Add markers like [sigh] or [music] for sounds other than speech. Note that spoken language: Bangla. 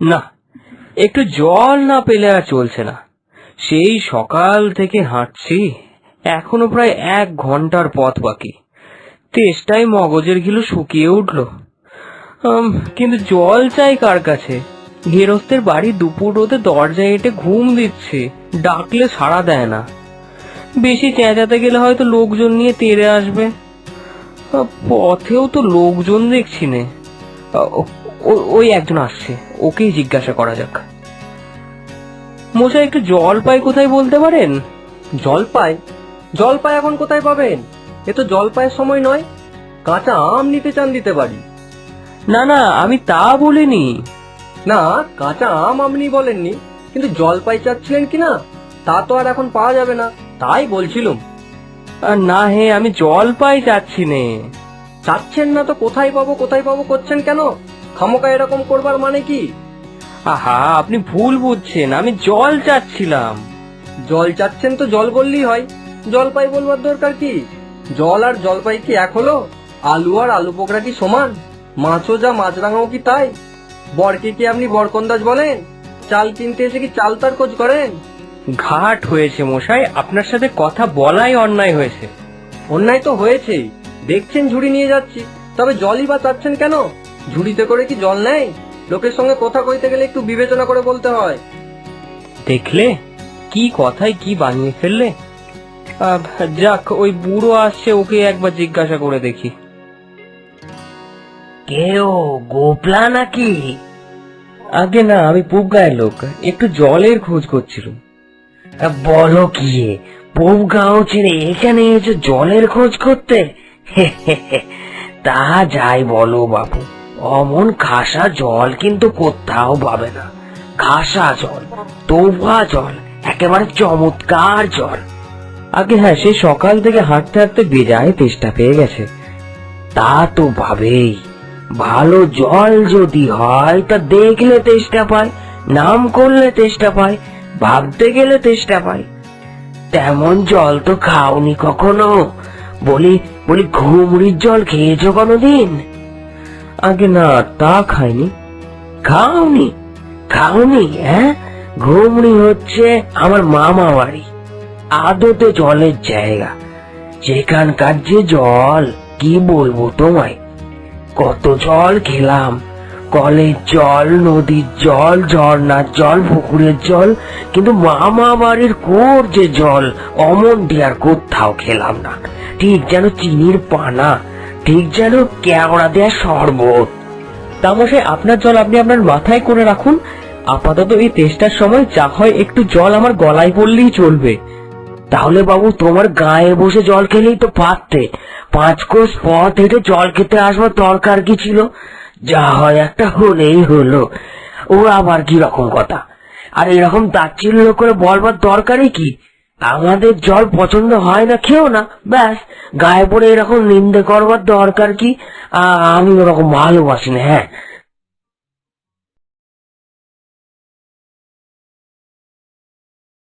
না, একটু জল না পেলে আর চলছে না। সেই সকাল থেকে হাঁটছি, এখনও প্রায় এক ঘণ্টার পথ বাকি। তেষ্টায় মগজের ঘিলু শুকিয়ে উঠল। কিন্তু জল চাই কার কাছে? গেরস্তের বাড়ি দুপুর রোদে দরজায় এটে ঘুম দিচ্ছে, ডাকলে সাড়া দেয় না। বেশি চেঁচাতে গেলে হয়তো লোকজন নিয়ে তেড়ে আসবে। পথেও তো লোকজন দেখছি নে। ওই একজন আসছে। ওকেই জিজ্ঞাসা করা যাক। মশাই একটু জল পাই কোথায় বলতে পারেন? জলপাই জলপাই এখন কোথায় পাবেন? এ তো জলপাইয়ের সময় নয়। কাঁচা আম নিতে চান দিতে পারি। না না আমি তা বলিনি। না কাঁচা আম আপনি বলেননি কিন্তু জলপাই চাচ্ছিলেন কি না তা তো আর এখন পাওয়া যাবে না। তাই বলছিলুম। না হে আমি জল পাই চাচ্ছি নে। চাচ্ছেন না তো কোথায় পাবো কোথায় পাবো করছেন কেন? খামোকা এরকম করবার মানে কি? আহা, আপনি ভুল বুঝছেন, আমি জল চাচ্ছিলাম। জল চাচ্ছেন তো জল বললেই হয়। জলপাই বলবার দরকার কি? জল আর জলপাই কি এক হলো? আলু আর আলু পোকরা কি সমান? মাছও যা মাছরাঙাও কি তাই? বরকে কি আপনি বরকন্দাজ বলেন? চাল কিনতে এসে কি চাল তার খোঁজ করেন? ঘাট হয়েছে মশাই, আপনার সাথে কথা বলাই অন্যায় হয়েছে। অন্যায় তো হয়েছেই। দেখছেন ঝুড়ি নিয়ে যাচ্ছি, তবে জলই বা চাচ্ছেন কেন? ঝুড়িতে করে কি জল নেই? লোকের সঙ্গে কথা কইতে গেলে একটু বিবেচনা করে বলতে হয়। দেখলে? কি কথায় কি বানিয়ে ফেললে? যাক, ওই বুড়ো আসছে, ওকে একবার জিজ্ঞাসা করে দেখি। কেউ গোপলা নাকি? আগে না, আমি পুব গায়ের লোক, একটু জলের খোঁজ করছিলাম। তা বলো কি পূব গাঁও ছেড়ে এখানে এসে জলের খোঁজ করতে? [laughs] তা যাই বলো বাবু অমন খাসা জল কিন্তু কোথাও পাবে না। খাসা জল তোফা জল, একেবারে চমৎকার জল। আগে হ্যাঁ সেই সকাল থেকে হাঁটতে হাঁটতে বেজায় তেষ্টা পেয়ে গেছে। তা তো ভাবেই। ভালো জল যদি হয়, তা দেখলে তেষ্টা পায়, নাম করলে তেষ্টা পায়, ভাবতে গেলে তেষ্টা পায়। তেমন জল তো খাওনি কখনো। বলি বলি ঘুমড়ির জল খেয়েছো কোনোদিন? আগে না তা খাইনি। খাওনি? খাওনি হ্যাঁ? ঘুমড়ি হচ্ছে আমার মামা বাড়ি। আদতে জলের জায়গা। যেখানকার যে জল, কি বলব তোমায়? কত জল খেলাম। কলের জল, নদীর জল, ঝর্ণার জল, পুকুরের জল, কিন্তু মামা বাড়ির কোর যে জল, অমন দিয়ার কোথাও খেলাম না। ঠিক যেন চিনির পানা। ঠিক যেন কেওড়া দেয়া শরবত। তামশাই, আপনার জল আপনি আপনার মাথায় করে রাখুন। আপাতত এই তেষ্টার সময় যা হয় একটু জল আমার গলায় পড়লেই চলবে। তাহলে বাবু, তোমার গায়ে বসে জল খেলেই তো পারতে। পাঁচ কোষ পথ হেঁটে জল খেতে আসবার দরকার কি ছিল? যা হয় একটা হলেই হলো। ও আবার কি রকম কথা? আর এরকম তাচ্ছিল্য করে বলবার দরকারই কি? আমাদের জল পছন্দ হয় না, খেও না, ব্যাস। গায়ে পড়ে এরকম নিন্দে করবার দরকার কি? আমি ওরকম ভালোবাসি না হ্যাঁ।